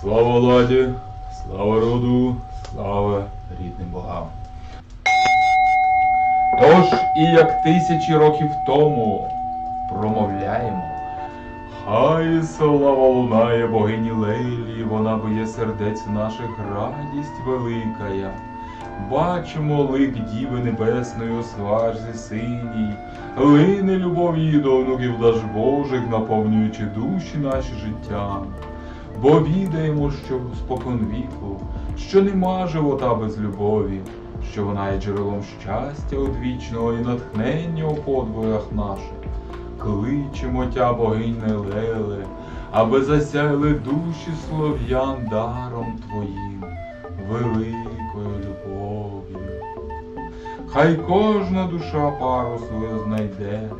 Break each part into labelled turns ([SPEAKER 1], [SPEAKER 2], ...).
[SPEAKER 1] Слава ладі, слава роду, слава рідним богам. Тож і як тисячі років тому промовляємо. Хай слава лунає богині Лейлі, вона б'є сердець наших радість великая. Бачимо лик Діви Небесної у сварзі синій, лине любов її до онуків даж Божих, наповнюючи душі наші життям. Бо відаємо, що спокон віку, що нема живота без любові, що вона є джерелом щастя одвічного і натхнення у подвоях наших. Кличемо тя, богине Леле, аби засяяли душі слов'ян даром твоїм, великою любов'ю. Хай кожна душа пару свою знайде,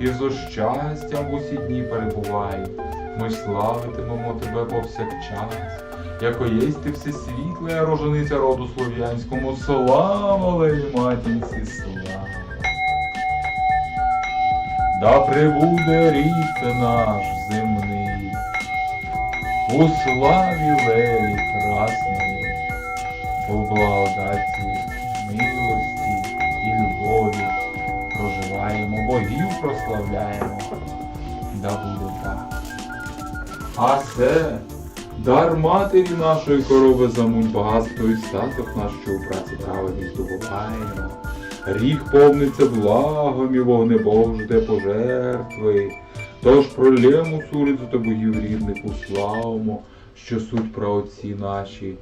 [SPEAKER 1] і зо щастям усі дні перебувай. Ми славитимемо тебе повсякчас, яко єсть ти всесвітла рожениця роду слов'янському. Слава Лелі матінці, слава! Да прибуде рід наш земний, у славі Лелі красної, у благодаті, милості і любові проживаємо, богів прославляємо, да буде так. А це дар матері нашої корови замуть багатство і статок наш, що у праці праведні здобуваємо. Рік повниться благом і вогнебог жде пожертви. Тож пролємо сурицю та богів рідних уславимо, що суть про отці наші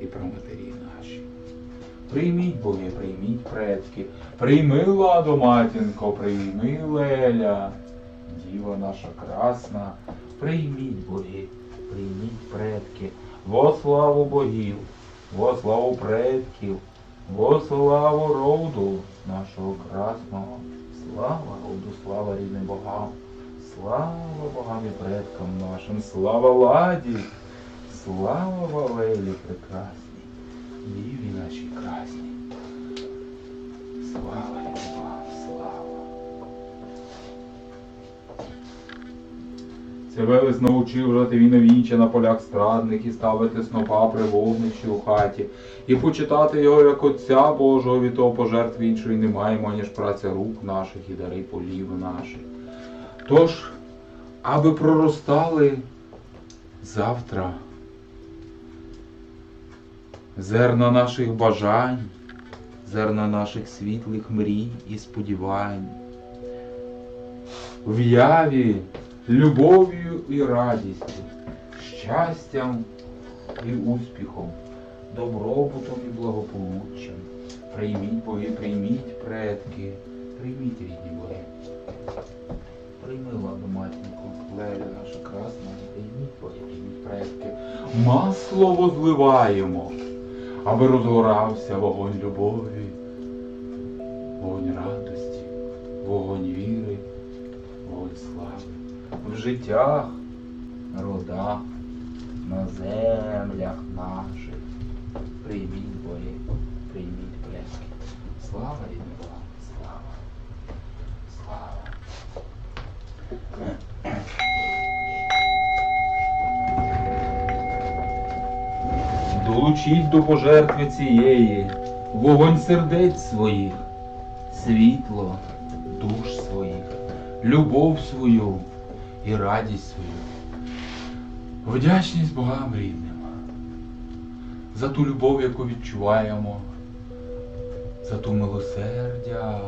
[SPEAKER 1] і про матері наші. Прийміть, боги, прийміть предки, прийми ладу, матінко, прийми леля, діва наша красна, прийміть боги, прийміть предки, во славу богів, во славу предків, во славу роду нашого красного, слава роду, слава рідним богам, слава богам і предкам нашим, слава ладі, слава Валелі прекрасній, діві нашій красній. Слава Це Велес научив жати він вінче на полях страдних і ставити снопа при вогнищі у хаті, і почитати його як Отця Божого, від того пожертв іншої не маємо, ніж праця рук наших і дари полів наших. Тож, аби проростали завтра зерна наших бажань, зерна наших світлих мрій і сподівань, в яві любов'ю і радістю, щастям і успіхом, добробутом і благополуччям. Прийміть боги, прийміть предки, прийміть рідні боги. Прийми ладу матінку, леля наша красна, прийміть боги, прийміть предки. Масло возливаємо, аби розгорався вогонь любові, вогонь радості, вогонь віри, вогонь слави в життях, родах, на землях наших. Прийміть боги, прийміть предки. Слава рідним Богам, слава, слава. Долучіть до пожертви цієї вогонь сердець своїх, світло душ своїх, любов свою і радість свою. Вдячність Богам рідним. За ту любов, яку відчуваємо, за ту милосердя,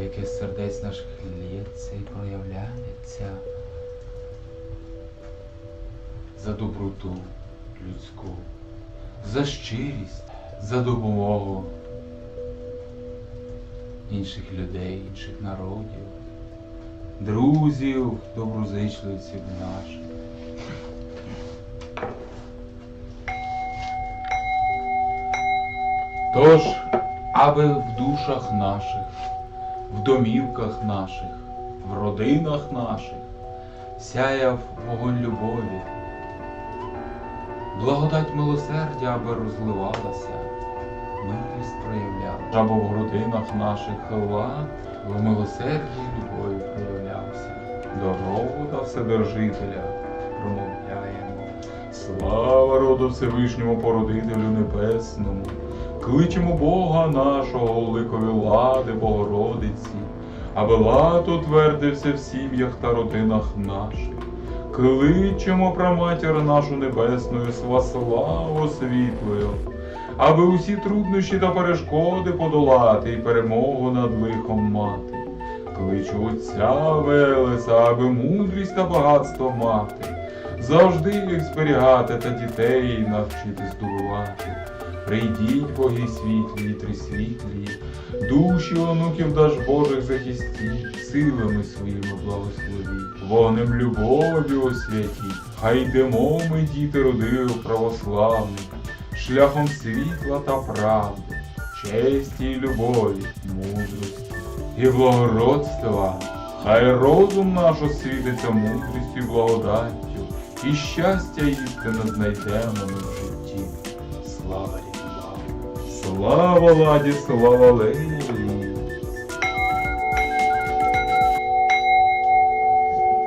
[SPEAKER 1] яке з сердець наших лється і проявляється, за доброту людську, за щирість, за допомогу інших людей, інших народів друзів, доброзичливців наших. Тож, аби в душах наших, в домівках наших, в родинах наших сяяв вогонь любові, благодать милосердя, аби розливалася, милість проявляла, аби в родинах наших лад в милосерді любові проявлявся. Дорогу та Вседержителя промовляємо. Слава роду Всевишньому породителю Небесному, кличемо Бога нашого, великої лади Богородиці, аби лад утвердився в сім'ях та родинах наших. Кличемо праматір нашу небесну, сва славу світлою, аби усі труднощі та перешкоди подолати і перемогу над лихом мати. Кличу Отця Велеса, аби мудрість та багатство мати, завжди їх зберігати та дітей навчити здобувати. Прийдіть, боги світлі, трисвітлі, душі онуків даж Божих захистіть, силами своїми благословіть, вогнем любові освятіть, хай йдемо ми, діти родив православних, шляхом світла та правди, честі й любові, мудрості і благородства. Хай розум наш освітиться мудрістю і благодаттю, і щастя істинно знайдемо ми в житті. Слава ріки Слава ладі, слава лейлі,